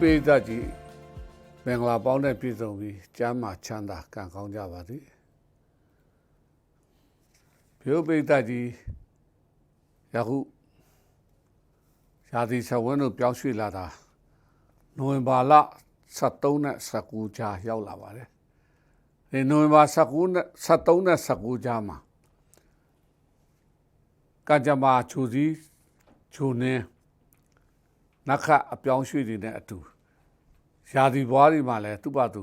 ပိသတ်ကြီးမင်္ဂလာပေါင်းနဲ့ပြည့်စုံပြီးကျမ်းမာချမ်းသာကံကောင်းကြပါစေဘုပိသတ်ကြီးယခုရာသီဆဝင်းတို့ပြောင်းရွှေ့လာတာနိုဝင်ဘာလ73နဲ့19ကြားရောက်လာပါတယ်ဒီနိုဝင်ဘာ19နဲ့73နဲ့19ကြားမှာကကြမ္မာချူစီချူနေ နခတ်အပြောင်းရွှေ့တွေနဲ့အတူရာသီဘွားတွေမှာလည်းသူ့ဘာသူ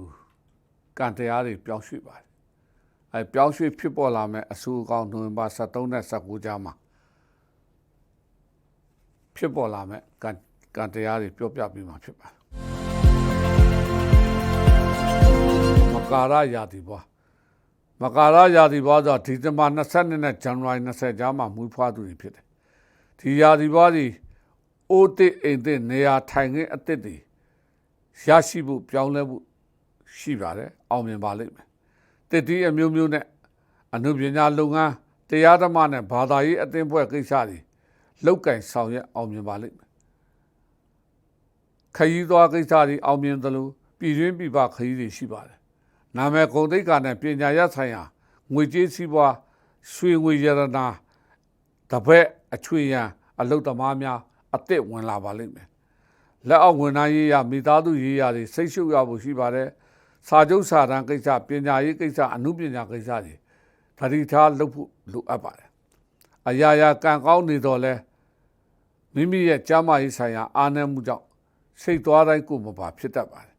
ကံတရားတွေပြောင်းရွှေ့ပါတယ်အဲပြောင်းရွှေ့ဖြစ်ပေါ်လာမဲ့အဆူအကောင်နိုဝင်ဘာ73နဲ့19ကြားမှာဖြစ်ပေါ်လာမဲ့ကံကံတရားတွေပြောပြပြီးမှဖြစ်ပါတယ်မကာရရာသီဘွားမကာရရာသီဘွားဆိုဒီဇင်ဘာ22နဲ့ဇန်နဝါရီ20ကြားမှာမွေးဖွားသူတွေဖြစ်တယ်ဒီရာသီဘွားတွေ အိုးတစ်အိမ်တစ်နေရာထိုင်ခင်းအသစ်တွေရရှိဖို့ပြောင်းလဲဖို့ရှိပါတယ်အောင်မြင်ပါလိမ့်မယ်တတိအမျိုးမျိုးနဲ့အနုပညာလုပ်ငန်းတရားဓမ္မနဲ့ဘာသာရေးအသင်းဖွဲ့ကိစ္စတွေလောက်ကင်ဆောင်ရွက်အောင်မြင်ပါလိမ့်မယ်ခရီးသွားကိစ္စတွေအောင်မြင်သလိုပြည်တွင်းပြည်ပခရီးတွေရှိပါတယ်နာမည်ဂုဏ်သိက္ခာနဲ့ပညာရဆိုင်ရာငွေကြေးစည်းပွားရွှေငွေရတနာတပည့်အချွေရန်အလုတ်သမားများ အသစ်ဝင်လာပါလိမ့်မယ်လက်အောက်ဝန်ထမ်းရေးရမိသားစုရေးရတွေစိတ်ရှုပ်ရဖို့ရှိပါတယ်စာချုပ်စာတမ်းကိစ္စပညာရေးကိစ္စအမှုပညာကိစ္စတွေသတိထားလုပ်ဖို့လိုအပ်ပါတယ်အရာရာကံကောင်းနေတော့လဲမိမိရဲ့ကျမ်းမာရေးဆိုင်ရာအားနည်းမှုကြောင့်စိတ်သွားတိုင်းကိုမပါဖြစ်တတ်ပါတယ်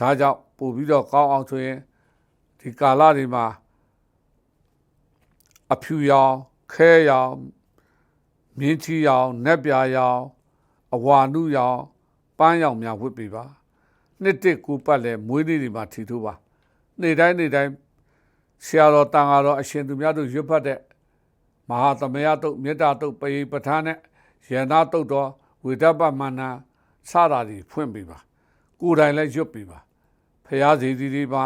ဒါကြောင့်ပို့ပြီးတော့ကောင်းအောင်ဆိုရင်ဒီကာလတွေမှာအဖြူရောင်ခဲရောင် မြင်းချီရောင်နက်ပြာရောင်အဝါနုရောင်ပန်းရောင်များဝတ်ပေးပါနှစ်တစ်ကူပတ်လဲမွေးနေ့တွေမှာထီထိုးပါနေ့တိုင်းနေ့တိုင်းဆရာတော်တန်ဃာတော်အရှင်သူများတို့ရွတ်ဖတ်တဲ့မဟာသမယတုတ်မေတ္တာတုတ်ပရိပဋ္ဌာန်းနဲ့ယန္နာတုတ်တော်ဝိဒပမန္နာစတာတွေဖွင့်ပေးပါကိုယ်တိုင်လည်းရွတ်ပေးပါဖရာစီဒီဒီပါ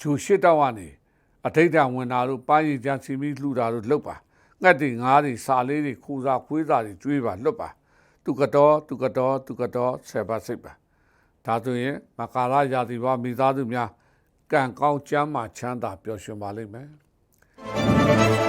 ဂျူရှိတောက်ကနေအထိတ်တဝင်တာတို့ပါရည်ချစီမီလှူတာတို့လုပ်ပါ ငှက်တွေငားတွေစာလေးတွေခူစာခွေးစာတွေကျွေးပါလွတ်ပါသူကတော်သူကတော်သူကတော်ဆယ်ပါစိတ်ပါဒါဆိုရင်မကာရရာသီဘမိသားစုများကံကောင်းချမ်းသာချမ်းသာပျော်ရွှင်ပါလိမ့်မယ်